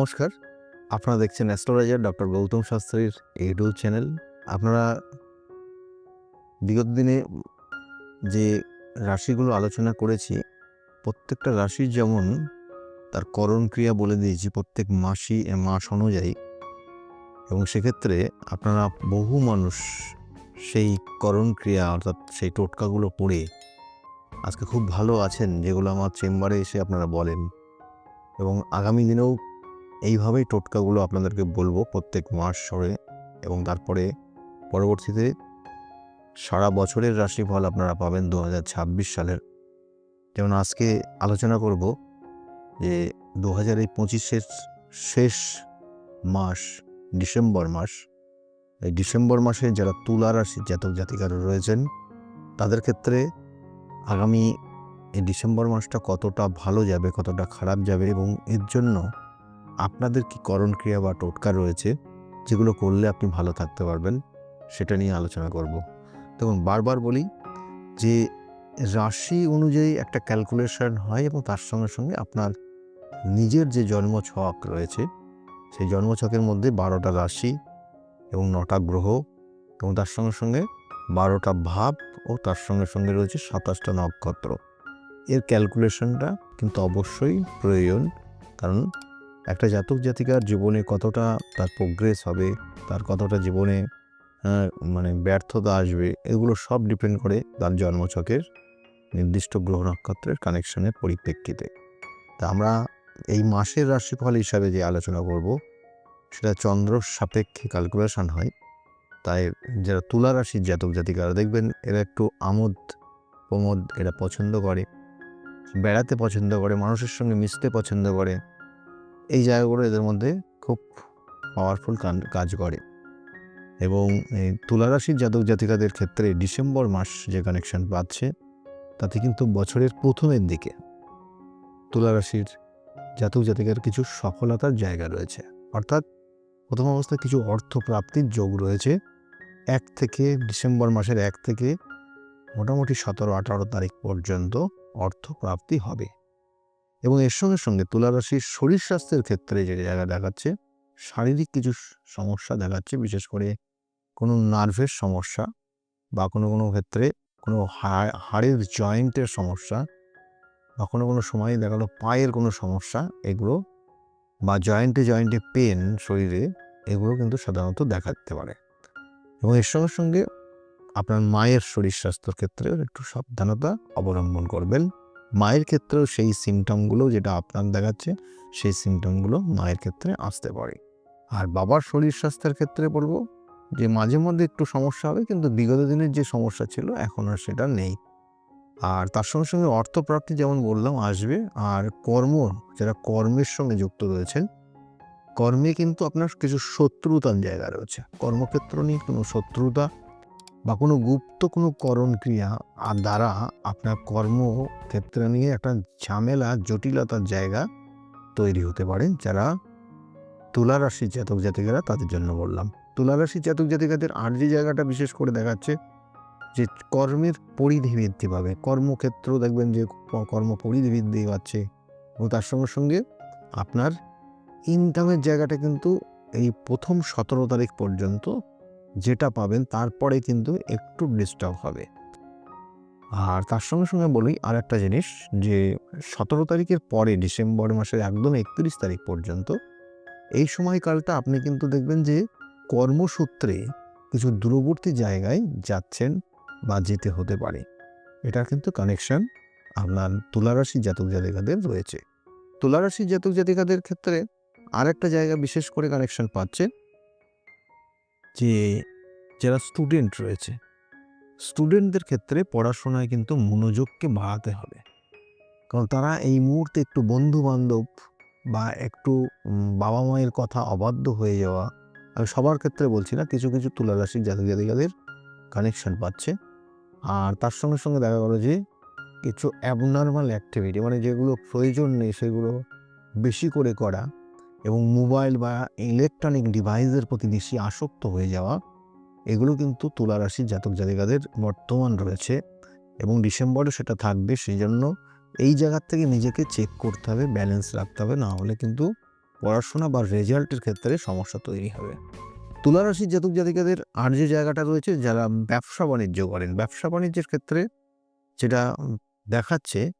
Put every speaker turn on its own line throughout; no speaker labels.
নমস্কার। আপনারা দেখছেন অ্যাস্ট্রোলজার ডক্টর গৌতম শাস্ত্রীর ইউটিউব চ্যানেল। আপনারা বিগত দিনে যে রাশিগুলো আলোচনা করেছি, প্রত্যেকটা রাশির যেমন তার করণ ক্রিয়া বলে দিয়েছি প্রত্যেক মাসি মাস অনুযায়ী। এবং সেক্ষেত্রে আপনারা বহু মানুষ সেই করণ ক্রিয়া অর্থাৎ সেই টোটকাগুলো পড়ে আজকে খুব ভালো আছেন, যেগুলো আমার চেম্বারে এসে আপনারা বলেন। এবং আগামী দিনেও এইভাবেই টোটকাগুলো আপনাদেরকে বলব প্রত্যেক মাস সরে এবং তারপরে পরবর্তীতে সারা বছরের রাশিফল আপনারা পাবেন দু হাজার ছাব্বিশ সালের। যেমন আজকে আলোচনা করব যে দু হাজার পঁচিশের শেষ মাস, ডিসেম্বর মাস, এই ডিসেম্বর মাসে যারা তুলা রাশির জাতক জাতিকার রয়েছেন, তাদের ক্ষেত্রে আগামী এই ডিসেম্বর মাসটা কতটা ভালো যাবে, কতটা খারাপ যাবে এবং এর জন্য আপনাদের কি করণ ক্রিয়া বা টোটকা রয়েছে যেগুলো করলে আপনি ভালো থাকতে পারবেন? সেটা নিয়ে আলোচনা করব। দেখুন, বারবার বলি যে রাশি অনুযায়ী একটা ক্যালকুলেশন হয় এবং তার সঙ্গে সঙ্গে আপনার নিজের যে জন্ম ছক রয়েছে, সেই জন্ম ছকের মধ্যে বারোটা রাশি এবং নটা গ্রহ এবং তার সঙ্গে সঙ্গে বারোটা ভাব ও তার সঙ্গে সঙ্গে রয়েছে সাতাশটা নক্ষত্র। এর ক্যালকুলেশনটা কিন্তু অবশ্যই প্রয়োজন কারণ একটা জাতক জাতিকার জীবনে কতটা তার প্রোগ্রেস হবে তার কতটা জীবনে আহ, মানে ব্যর্থতা আসবে এগুলো সব ডিপেন্ড করে তার জন্মছকের নির্দিষ্ট গ্রহ নক্ষত্রের কানেকশনের পরিপ্রেক্ষিতে। তা আমরা এই মাসের রাশিফল হিসাবে যে আলোচনা করব সেটা চন্দ্র সাপেক্ষে ক্যালকুলেশন হয়। তাই যারা তুলা রাশির জাতক জাতিকারা দেখবেন এরা একটু আমোদ প্রমোদ এরা পছন্দ করে। বেড়াতে পছন্দ করে মানুষের সঙ্গে মিশতে পছন্দ করে। এই জায়গাগুলো এদের মধ্যে খুব পাওয়ারফুল কাজ করে। এবং এই তুলা রাশির জাতক জাতিকাদের ক্ষেত্রে ডিসেম্বর মাস যে কানেকশন পাচ্ছে, তাতে কিন্তু বছরের প্রথমের দিকে তুলা রাশির জাতক জাতিকার কিছু সফলতার জায়গা রয়েছে। অর্থাৎ প্রথম অবস্থায় কিছু অর্থ প্রাপ্তির যোগ রয়েছে। এক থেকে ডিসেম্বর মাসের এক থেকে মোটামুটি সতেরো আঠারো তারিখ পর্যন্ত অর্থ প্রাপ্তি হবে। এবং এর সঙ্গে সঙ্গে তুলা রাশির শরীর স্বাস্থ্যের ক্ষেত্রে যে জায়গা দেখাচ্ছে, শারীরিক কিছু সমস্যা দেখাচ্ছে, বিশেষ করে কোনো নার্ভের সমস্যা বা কোনো কোনো ক্ষেত্রে কোনো হাড়ের জয়েন্টের সমস্যা বা কোনো কোনো সময় দেখা গেলো পায়ের কোনো সমস্যা, এগুলো বা জয়েন্টে জয়েন্টে পেন শরীরে, এগুলো কিন্তু সাধারণত দেখা দিতে পারে। এবং এর সঙ্গে সঙ্গে আপনার মায়ের শরীর স্বাস্থ্যের ক্ষেত্রেও একটু সাবধানতা অবলম্বন করবেন। মায়ের ক্ষেত্রেও সেই সিমটমগুলো যেটা আপনার দেখাচ্ছে, সেই সিমটমগুলো মায়ের ক্ষেত্রে আসতে পারে। আর বাবার শরীর স্বাস্থ্যের ক্ষেত্রে বলব যে, মাঝে মধ্যে একটু সমস্যা হবে, কিন্তু বিগত দিনের যে সমস্যা ছিল, এখন আর সেটা নেই। আর তার সঙ্গে সঙ্গে অর্থপ্রাপ্তি যেমন বললাম আসবে, আর কর্ম, যারা কর্মের সঙ্গে যুক্ত রয়েছেন, কর্মে কিন্তু আপনার কিছু শত্রুতার জায়গা রয়েছে। কর্মক্ষেত্র নিয়ে কোনো শত্রুতা বা কোনো গুপ্ত কোনো করণ ক্রিয়া, আর দ্বারা আপনার কর্মক্ষেত্র নিয়ে একটা ঝামেলা জটিলতার জায়গা তৈরি হতে পারে, যারা তুলা রাশির জাতক জাতিকারা তাদের জন্য বললাম। তুলা রাশির জাতক জাতিকাদের আর যে জায়গাটা বিশেষ করে দেখাচ্ছে, যে কর্মের পরিধি বৃদ্ধি পাবে। কর্মক্ষেত্র দেখবেন যে কর্ম পরিধি বৃদ্ধি পাচ্ছে এবং তার সঙ্গে সঙ্গে আপনার ইনকামের জায়গাটা কিন্তু এই প্রথম সতেরো তারিখ পর্যন্ত যেটা পাবেন তারপরে কিন্তু একটু ডিস্টার্ব হবে। আর তার সঙ্গে সঙ্গে বলি আর একটা জিনিস যে সতেরো তারিখের পরে ডিসেম্বর মাসের একদম একত্রিশ তারিখ পর্যন্ত এই সময়কালটা আপনি কিন্তু দেখবেন যে কর্মসূত্রে কিছু দূরবর্তী জায়গায় যাচ্ছেন বা যেতে হতে পারে। এটা কিন্তু কানেকশন আপনার তুলারাশি জাতক জাতিকাদের রয়েছে। তুলারাশি জাতক জাতিকাদের ক্ষেত্রে আর একটা জায়গা বিশেষ করে কানেকশন পাচ্ছে যে যারা স্টুডেন্ট রয়েছে। স্টুডেন্টদের ক্ষেত্রে পড়াশোনায় কিন্তু মনোযোগকে বাড়াতে হবে। কারণ তারা এই মুহূর্তে একটু বন্ধু বান্ধব বা একটু বাবা মায়ের কথা অবাধ্য হয়ে যাওয়া, আমি সবার ক্ষেত্রে বলছি না, কিছু কিছু তুলারাশির জাতক জাতিকাদের কানেকশন পাচ্ছে। আর তার সঙ্গে সঙ্গে দেখা গেলো যে কিছু অ্যাবনর্মাল অ্যাক্টিভিটি মানে যেগুলো প্রয়োজন নেই, সেগুলো বেশি করে করা এবং মোবাইল বা ইলেকট্রনিক ডিভাইসের প্রতি বেশি আসক্ত হয়ে যাওয়া এগুলো কিন্তু তুলা রাশির জাতক জাতিকাদের বর্তমান রয়েছে এবং ডিসেম্বরে সেটা থাকবে সেই জন্য এই জায়গার থেকে নিজেকে চেক করতে হবে ব্যালেন্স রাখতে হবে, না হলে কিন্তু পড়াশোনা বা রেজাল্টের ক্ষেত্রে সমস্যা তৈরি হবে। তুলা রাশির জাতক জাতিকাদের আর যে জায়গাটা রয়েছে, যারা ব্যবসা বাণিজ্য করেন, ব্যবসা বাণিজ্যের ক্ষেত্রে যেটা দেখাচ্ছে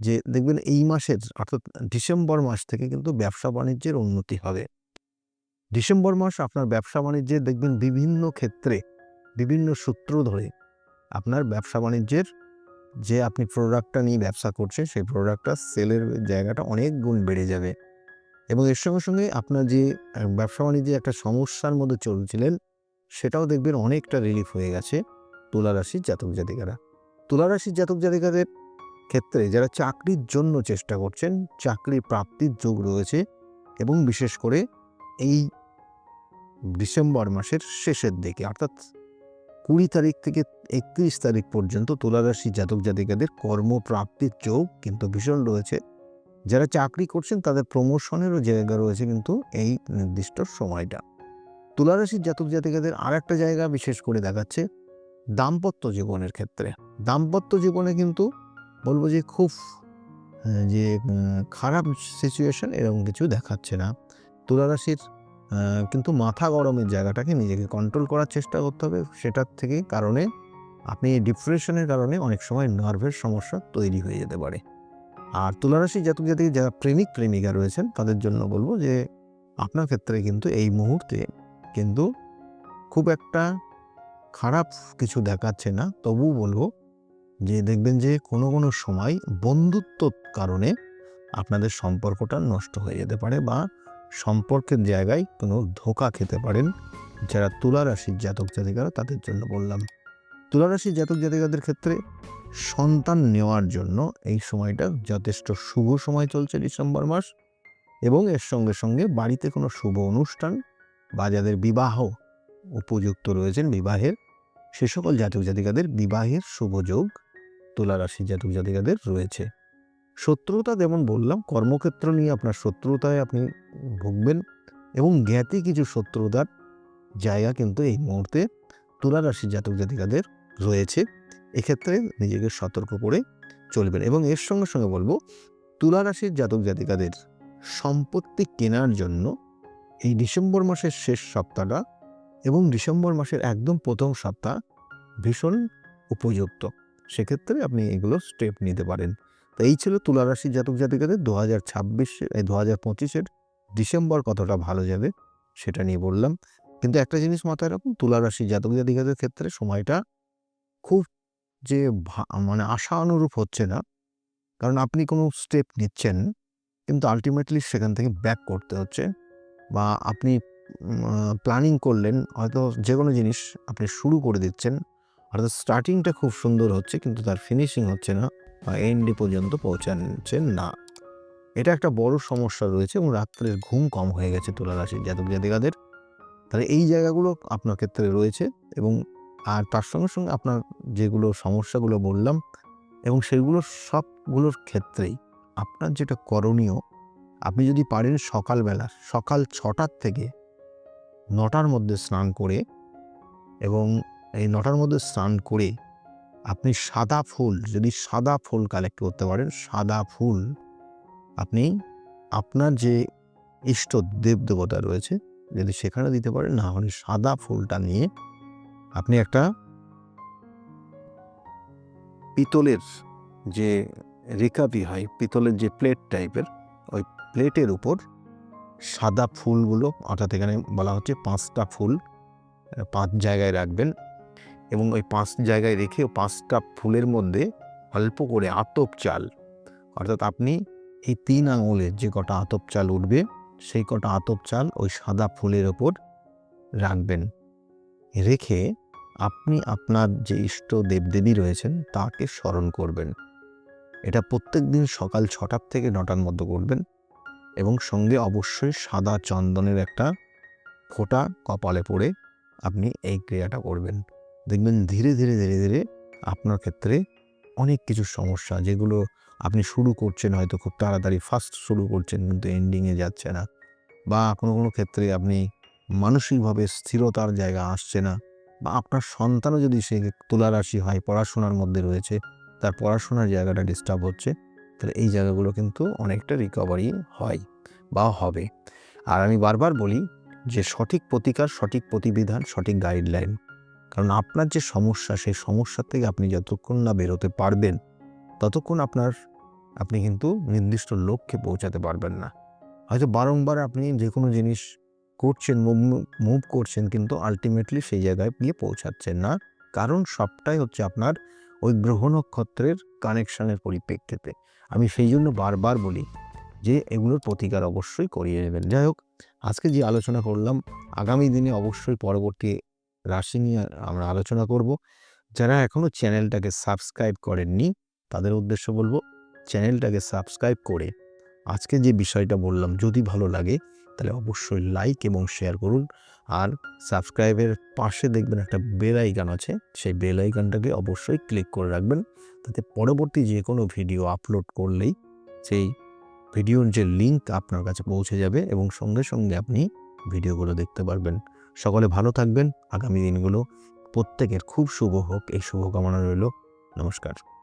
যে দেখবেন এই মাসের অর্থাৎ ডিসেম্বর মাস থেকে কিন্তু ব্যবসা বাণিজ্যের উন্নতি হবে। ডিসেম্বর মাস আপনার ব্যবসা বাণিজ্যে দেখবেন বিভিন্ন ক্ষেত্রে, বিভিন্ন সূত্র ধরে আপনার ব্যবসা বাণিজ্যের যে আপনি প্রোডাক্টটা নিয়ে ব্যবসা করছেন, সেই প্রোডাক্টটা সেলের জায়গাটা অনেক গুণ বেড়ে যাবে। এবং এর সঙ্গে সঙ্গে আপনার যে ব্যবসা বাণিজ্যে একটা সমস্যার মধ্যে চলছিলেন, সেটাও দেখবেন অনেকটা রিলিফ হয়ে গেছে তুলা রাশির জাতক জাতিকারা। তুলা রাশির জাতক জাতিকাদের ক্ষেত্রে যারা চাকরির জন্য চেষ্টা করছেন চাকরি প্রাপ্তির যোগ রয়েছে এবং বিশেষ করে এই ডিসেম্বর মাসের শেষের দিকে, অর্থাৎ কুড়ি তারিখ থেকে একত্রিশ তারিখ পর্যন্ত তুলারাশি জাতক জাতিকাদের কর্মপ্রাপ্তির যোগ কিন্তু ভীষণ রয়েছে। যারা চাকরি করছেন তাদের প্রমোশনেরও জায়গা রয়েছে কিন্তু এই নির্দিষ্ট সময়টা। তুলারাশির জাতক জাতিকাদের আর একটা জায়গা বিশেষ করে দেখাচ্ছে, দাম্পত্য জীবনের ক্ষেত্রে। দাম্পত্য জীবনে কিন্তু বলব যে খুব যে খারাপ সিচুয়েশন এরকম কিছু দেখাচ্ছে না। তুলারাশির কিন্তু মাথা গরমের জায়গাটাকে নিজেকে কন্ট্রোল করার চেষ্টা করতে হবে। সেটার থেকে কারণে আপনি ডিপ্রেশনের কারণে অনেক সময় নার্ভের সমস্যা তৈরি হয়ে যেতে পারে। আর তুলারাশি জাতক জাতিকে যারা প্রেমিক, প্রেমিকা রয়েছেন, তাদের জন্য বলব যে আপনার ক্ষেত্রে কিন্তু এই মুহূর্তে কিন্তু খুব একটা খারাপ কিছু দেখাচ্ছে না। তবুও বলব যে দেখবেন যে কোনো কোনো সময় বন্ধুত্বর কারণে আপনাদের সম্পর্কটা নষ্ট হয়ে যেতে পারে বা সম্পর্কের জায়গায় কোনো ধোকা খেতে পারেন যারা তুলা রাশির জাতক জাতিকারা তাদের জন্য বললাম। তুলা রাশির জাতক জাতিকাদের ক্ষেত্রে সন্তান নেওয়ার জন্য এই সময়টা যথেষ্ট শুভ সময় চলছে ডিসেম্বর মাস এবং এর সঙ্গে সঙ্গে বাড়িতে কোনো শুভ অনুষ্ঠান বা যাদের বিবাহ উপযুক্ত রয়েছেন বিবাহের, সে সকল জাতক জাতিকাদের বিবাহের শুভ যোগ তুলা রাশির জাতক জাতিকাদের রয়েছে। শত্রুতা যেমন বললাম, কর্মক্ষেত্র নিয়ে আপনার শত্রুতায় আপনি ভুগবেন এবং জ্ঞাতি কিছু শত্রুতার জায়গা কিন্তু এই মুহূর্তে তুলা রাশির জাতক জাতিকাদের রয়েছে। এক্ষেত্রে নিজেকে সতর্ক করে চলবেন এবং এর সঙ্গে সঙ্গে বলব তুলা রাশির জাতক জাতিকাদের সম্পত্তি কেনার জন্য এই ডিসেম্বর মাসের শেষ সপ্তাহটা এবং ডিসেম্বর মাসের একদম প্রথম সপ্তাহ ভীষণ উপযুক্ত। সেক্ষেত্রে আপনি এগুলো স্টেপ নিতে পারেন। তো এই ছিল তুলা রাশির জাতক জাতিকাদের দু হাজার ছাব্বিশে দু হাজার পঁচিশের ডিসেম্বর কতটা ভালো যাবে সেটা নিয়ে বললাম। কিন্তু একটা জিনিস মাথায় রাখুন তুলা রাশির জাতক জাতিকাদের ক্ষেত্রে সময়টা খুব যে মানে আশা অনুরূপ হচ্ছে না। কারণ আপনি কোনো স্টেপ নিচ্ছেন, কিন্তু আলটিমেটলি সেখান থেকে ব্যাক করতে হচ্ছে বা আপনি প্ল্যানিং করলেন, হয়তো যে কোনো জিনিস আপনি শুরু করে দিচ্ছেন, অর্থাৎ স্টার্টিংটা খুব সুন্দর হচ্ছে, কিন্তু তার ফিনিশিং হচ্ছে না বা এন্ডে পর্যন্ত পৌঁছাচ্ছেন না। এটা একটা বড় সমস্যা রয়েছে এবং রাত্রের ঘুম কম হয়ে গেছে তুলা রাশির জাতক জাতিকাদের। তাহলে এই জায়গাগুলো আপনার ক্ষেত্রে রয়েছে এবং আর তার সঙ্গে সঙ্গে আপনার যেগুলো সমস্যাগুলো বললাম এবং সেগুলো সবগুলোর ক্ষেত্রেই আপনার যেটা করণীয়, আপনি যদি পারেন সকালবেলা, সকাল ছটার থেকে নটার মধ্যে স্নান করে এবং এই নটার মধ্যে স্নান করে আপনি সাদা ফুল, যদি সাদা ফুল কালেক্ট করতে পারেন, সাদা ফুল আপনি আপনার যে ইষ্ট দেব দেবতা রয়েছে, যদি সেখানে দিতে পারেন, না হলে সাদা ফুলটা নিয়ে আপনি একটা পিতলের যে রেকাবি হয়, পিতলের যে প্লেট টাইপের, ওই প্লেটের উপর সাদা ফুলগুলো, অর্থাৎ এখানে বলা হচ্ছে পাঁচটা ফুল পাঁচ জায়গায় রাখবেন এবং ওই পাঁচ জায়গায় রেখে পাঁচটা ফুলের মধ্যে অল্প করে আতপ চাল, অর্থাৎ আপনি এই তিন আঙুলের যে কটা আতপ চাল উঠবে, সেই কটা আতপ চাল ওই সাদা ফুলের ওপর রাখবেন। রেখে আপনি আপনার যে ইষ্ট দেবদেবী রয়েছেন, তাকে স্মরণ করবেন। এটা প্রত্যেক দিন সকাল ছটার থেকে নটার মধ্যে করবেন এবং সঙ্গে অবশ্যই সাদা চন্দনের একটা ফোঁটা কপালে পড়ে আপনি এই ক্রিয়াটা করবেন। দেখবেন ধীরে ধীরে ধীরে ধীরে আপনার ক্ষেত্রে অনেক কিছু সমস্যা যেগুলো আপনি শুরু করছেন হয়তো খুব তাড়াতাড়ি ফার্স্ট শুরু করছেন কিন্তু এন্ডিংয়ে যাচ্ছে না। বা কোনো কোনো ক্ষেত্রে আপনি মানসিকভাবে স্থিরতার জায়গা আসছে না। বা আপনার সন্তানও যদি সে তুলা রাশি হয়, পড়াশোনার মধ্যে রয়েছে, তার পড়াশোনার জায়গাটা ডিস্টার্ব হচ্ছে, তাহলে এই জায়গাগুলো কিন্তু অনেকটা রিকভারি হয় বা হবে। আর আমি বারবার বলি যে সঠিক প্রতিকার, সঠিক প্রতিবিধান, সঠিক গাইডলাইন কারণ আপনার যে সমস্যা, সেই সমস্যা থেকে আপনি যতক্ষণ না বেরোতে পারবেন ততক্ষণ আপনার, আপনি কিন্তু নির্দিষ্ট লক্ষ্যে পৌঁছাতে পারবেন না। হয়তো বারংবার আপনি যে কোনো জিনিস করছেন, মুভ করছেন কিন্তু আলটিমেটলি সেই জায়গায় গিয়ে পৌঁছাচ্ছেন না। কারণ সবটাই হচ্ছে আপনার ওই গ্রহ নক্ষত্রের কানেকশনের পরিপ্রেক্ষিতে। আমি সেই জন্য বারবার বলি যে এগুলোর প্রতিকার অবশ্যই করিয়ে নেবেন। যাই হোক, আজকে যে আলোচনা করলাম, আগামী দিনে অবশ্যই পরবর্তী রাশি নিয়ে আমরা আলোচনা করব। যারা এখনও চ্যানেলটাকে সাবস্ক্রাইব করেননি তাদের উদ্দেশ্য বলব, চ্যানেলটাকে সাবস্ক্রাইব করে আজকে যে বিষয়টা বললাম যদি ভালো লাগে, তাহলে অবশ্যই লাইক এবং শেয়ার করুন। আর সাবস্ক্রাইবের পাশে দেখবেন একটা বেল আইকন আছে, সেই বেল আইকনটাকে অবশ্যই ক্লিক করে রাখবেন। তাতে পরবর্তী যে কোনো ভিডিও আপলোড করলেই সেই ভিডিওর যে লিঙ্ক আপনার কাছে পৌঁছে যাবে এবং সঙ্গে সঙ্গে আপনি ভিডিওগুলো দেখতে পারবেন। সকলে ভালো থাকবেন, আগামী দিনগুলো প্রত্যেকের খুব শুভ হোক, এই শুভকামনা রইল। নমস্কার।